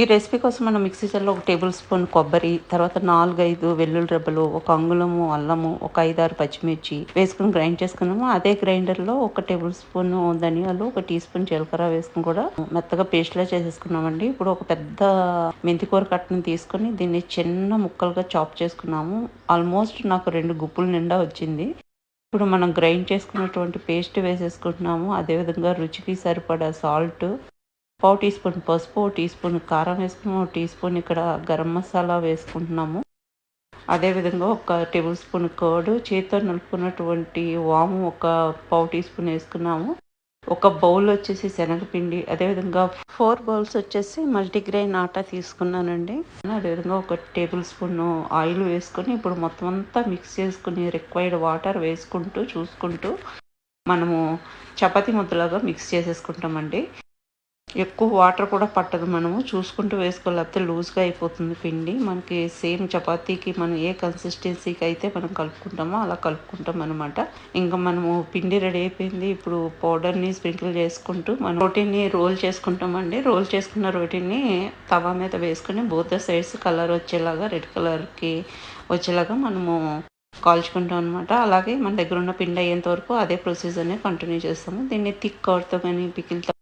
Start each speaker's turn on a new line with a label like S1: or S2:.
S1: ఈ రెసిపీ కోసం మనం మిక్సీ జార్లో ఒక టేబుల్ స్పూన్ కొబ్బరి తర్వాత నాలుగైదు వెల్లుల్లి రెబ్బలు ఒక అంగుళము అల్లము ఒక ఐదారు పచ్చిమిర్చి వేసుకుని గ్రైండ్ చేసుకున్నాము. అదే గ్రైండర్లో ఒక టేబుల్ స్పూన్ ధనియాలు ఒక టీ స్పూన్ జీలకర్ర వేసుకుని కూడా మెత్తగా పేస్ట్లా చేసేసుకున్నామండి. ఇప్పుడు ఒక పెద్ద మెంతికూర కట్టను తీసుకొని దీన్ని చిన్న ముక్కలుగా చాప్ చేసుకున్నాము. ఆల్మోస్ట్ నాకు రెండు గుప్పుల నిండా వచ్చింది. ఇప్పుడు మనం గ్రైండ్ చేసుకున్నటువంటి పేస్ట్ వేసేసుకుంటున్నాము. అదేవిధంగా రుచికి సరిపడా సాల్ట్ పావు టీ స్పూన్ పసుపు టీ స్పూన్ కారం వేసుకున్నాము టీ స్పూన్ ఇక్కడ గరం మసాలా వేసుకుంటున్నాము. అదేవిధంగా ఒక టేబుల్ స్పూన్ కర్డ్ చేతితో నలుపుకున్నటువంటి వాము ఒక పావు టీ స్పూన్ వేసుకున్నాము. ఒక బౌల్ వచ్చేసి శనగపిండి అదేవిధంగా ఫోర్ బౌల్స్ వచ్చేసి మల్టీగ్రెయిన్ ఆటా తీసుకున్నానండి. అదేవిధంగా ఒక టేబుల్ స్పూన్ ఆయిల్ వేసుకొని ఇప్పుడు మొత్తం అంతా మిక్స్ చేసుకుని రిక్వైర్డ్ వాటర్ వేసుకుంటూ చూసుకుంటూ మనము చపాతి ముద్దలాగా మిక్స్ చేసేసుకుంటామండి. ఎక్కువ వాటర్ కూడా పట్టదు మనము. చూసుకుంటూ వేసుకోవాలి. లేకపోతే లూజ్గా అయిపోతుంది పిండి. మనకి సేమ్ చపాతీకి మనం ఏ కన్సిస్టెన్సీకి అయితే మనం కలుపుకుంటామో అలా కలుపుకుంటాం అనమాట ఇంకా మనము పిండి రెడీ అయిపోయింది. ఇప్పుడు పౌడర్ని స్ప్రింకిల్ చేసుకుంటూ మనం రోటీని రోల్ చేసుకుంటామండి. రోల్ చేసుకున్న రోటీని తవా మీద వేసుకుని బోత్ సైడ్స్ కలర్ వచ్చేలాగా రెడ్ కలర్కి వచ్చేలాగా మనము కాల్చుకుంటాం అనమాట అలాగే మన దగ్గర ఉన్న పిండి అయ్యేంత వరకు అదే ప్రొసీజర్ని కంటిన్యూ చేస్తాము. దీన్ని థిక్ కవర్తో కానీ పికిల్తో